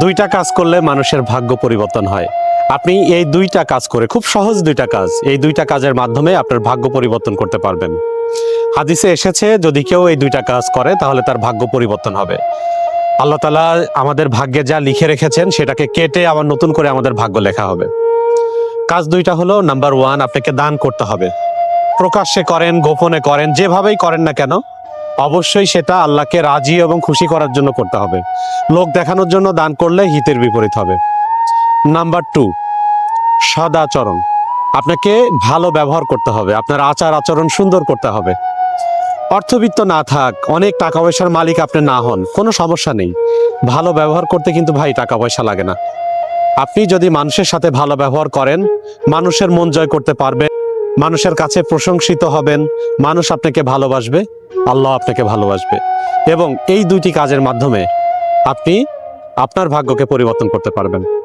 দুইটা কাজ করলে মানুষের ভাগ্য পরিবর্তন হয়। আপনি এই দুইটা কাজ করে, খুব সহজ দুইটা কাজ, এই দুইটা কাজের মাধ্যমে আপনার ভাগ্য পরিবর্তন করতে পারবেন। হাদিসে এসেছে, যদি কেউ এই দুইটা কাজ করে, তাহলে তার ভাগ্য পরিবর্তন হবে। আল্লাহ তালা আমাদের ভাগ্যে যা লিখে রেখেছেন, সেটাকে কেটে আবার নতুন করে আমাদের ভাগ্য লেখা হবে। কাজ দুইটা হলো নাম্বার ওয়ান আপনাকে দান করতে হবে। প্রকাশ্যে করেন, গোপনে করেন, যেভাবেই করেন না কেন অবশ্যই সেটা আল্লাহকে রাজি এবং খুশি করার জন্য করতে হবে। লোক দেখানোর জন্য দান করলে হিতের বিপরীত হবে। নাম্বার টু, সদাচরণ। আপনাকে ভালো ব্যবহার করতে হবে। আপনার আচার আচরণ সুন্দর করতে হবে। অর্থবিত্ত না থাক, অনেক টাকা পয়সার মালিক আপনি না হন, কোনো সমস্যা নেই। ভালো ব্যবহার করতে কিন্তু ভাই টাকা পয়সা লাগে না। আপনি যদি মানুষের সাথে ভালো ব্যবহার করেন, মানুষের মন জয় করতে পারবেন, মানুষের কাছে প্রশংসিত হবেন, মানুষ আপনাকে ভালোবাসবে। আল্লাহ আপনাকে ভালোবাসবে। এবং এই দুইটি কাজের মাধ্যমে আপনি আপনার ভাগ্যকে পরিবর্তন করতে পারবেন।